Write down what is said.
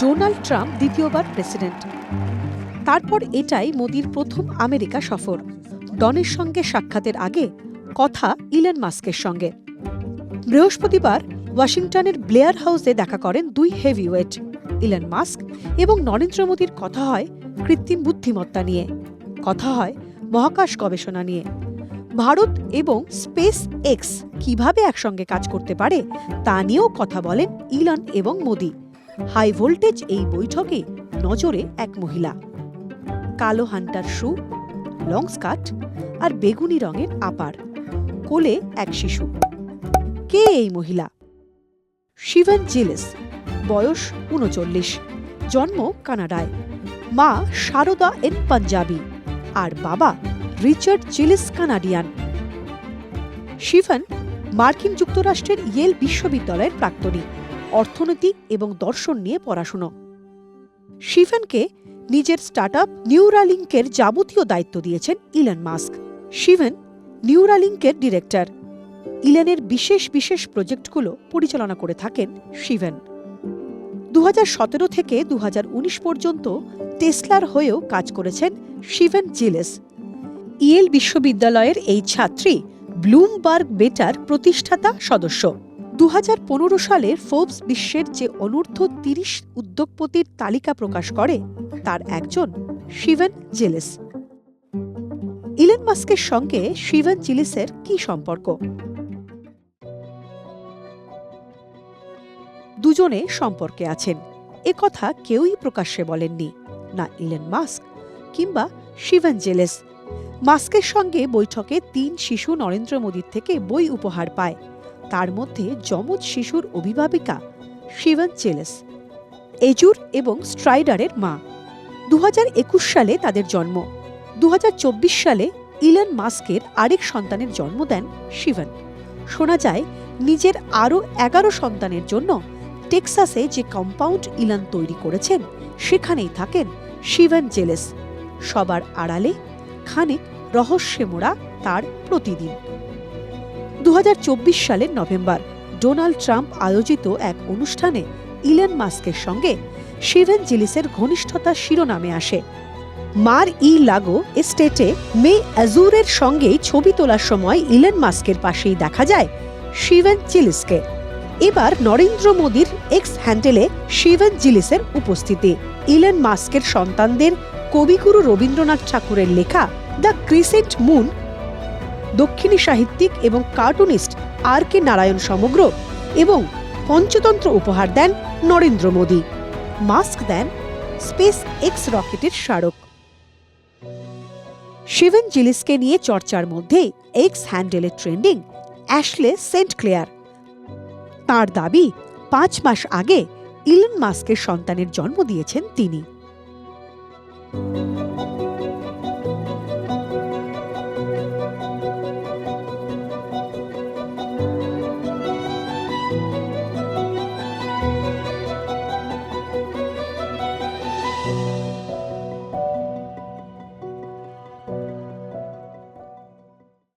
Donald Trump দ্বিতীয়বার president তারপর এটাই মোদির প্রথম আমেরিকা সফর। ডনের সঙ্গে সাক্ষাতের আগে কথা ইলন মাস্কের সঙ্গে। বৃহস্পতিবার ওয়াশিংটনের ব্লেয়ার হাউসে দেখা করেন দুই হেভিওয়েট, ইলন মাস্ক এবং নরেন্দ্র মোদীর। কথা হয় কৃত্রিম বুদ্ধিমত্তা নিয়ে। কথা হয় মহাকাশ গবেষণা নিয়ে। ভারত এবং স্পেস এক্স কীভাবে একসঙ্গে কাজ করতে পারে, তা নিয়েও কথা বলেন ইলন এবং মোদি। হাই ভোল্টেজ এই বৈঠকে নজরে এক মহিলা। কালো হান্টার শু, লং স্কার্ট আর বেগুনি রঙের আপার, কোলে এক শিশু। কে এই মহিলা? শিভন জিলিস, বয়স উনচল্লিশ, জন্ম কানাডায়। মা শারদা এন পাঞ্জাবি, আর বাবা রিচার্ড চিলিস কানাডিয়ান। শিভন মার্কিন যুক্তরাষ্ট্রের ইয়েল বিশ্ববিদ্যালয়ের প্রাক্তনী, অর্থনীতি এবং দর্শন নিয়ে পড়াশুনো। শিভনকে নিজের স্টার্টআপ নিউরালিঙ্কের যাবতীয় দায়িত্ব দিয়েছেন ইলন মাস্ক। শিভন নিউরালিঙ্কের ডিরেক্টর। ইলনের বিশেষ বিশেষ প্রজেক্টগুলো পরিচালনা করে থাকেন শিভন দু সতেরো থেকে দু হাজার উনিশ পর্যন্ত টেসলার হয়েও কাজ করেছেন শিভেন জিলেস ইয়েল বিশ্ববিদ্যালয়ের এই ছাত্রী ব্লুমবার্গ বেটার প্রতিষ্ঠাতা সদস্য। দু সালে ফোর্বস বিশ্বের যে অনূর্ধ্ব তিরিশ উদ্যোগপতির তালিকা প্রকাশ করে, তার একজন শিভন জিলিস। ইলেন মাস্কের সঙ্গে শিভন জিলিসের কি সম্পর্ক? দুজনে সম্পর্কে আছেন। এ কথা কেউই প্রকাশ্যে বলেননি, না ইলেন মাস্ক কিংবা শিভন জেলেস। মাস্কের সঙ্গে বৈঠকে তিন শিশু নরেন্দ্র মোদীর থেকে বই উপহার পায়। তার মধ্যে যমজ শিশুর অভিভাবিকা শিবন চেলেস, এজুর এবং স্ট্রাইডারের মা। দু হাজার একুশ সালে তাদের জন্ম। দুহাজার চব্বিশ সালে ইলন মাস্কের আরেক সন্তানের জন্ম দেন শিবন। শোনা যায়, নিজের আরও এগারো সন্তানের জন্য টেক্সাসে যে কম্পাউন্ড ইলান তৈরি করেছেন, সেখানেই থাকেন শিবন জেলেস সবার আড়ালে খানিক রহস্যে মোড়া তার প্রতিদিন। দু সালের নভেম্বর, ডোনাল্ড ট্রাম্প আয়োজিত এক অনুষ্ঠানে ইলেন মাস্কের সঙ্গে শিভেন জিলিসের ঘনিষ্ঠতা শিরোনামে আসে। মার ই লাগো এস্টেটে মে অ্যাজুরের সঙ্গেই ছবি তোলার সময় ইলেন মাস্কের পাশেই দেখা যায় শিভেন জিলিসকে। এবার নরেন্দ্র মোদীর এক্স হ্যান্ডেলে শিভেন জিলিসের উপস্থিতি। ইলেন মাস্কের সন্তানদের কবিগুরু রবীন্দ্রনাথ ঠাকুরের লেখা দ্য ক্রিসেন্ট মুন, দক্ষিণী সাহিত্যিক এবং কার্টুনিস্ট আর কে নারায়ণ সমগ্র এবং পঞ্চতন্ত্র উপহার দেন নরেন্দ্র মোদী। মাস্ক দেন স্পেস এক্স রকেটের স্মারক। শিভেন জিলিসকে নিয়ে চর্চার মধ্যে এক্স হ্যান্ডেলের ট্রেন্ডিং অ্যাশলে সেন্ট ক্লেয়ার। তার দাবি, পাঁচ মাস আগে ইলন মাস্কের সন্তানের জন্ম দিয়েছেন তিনি। Thank you.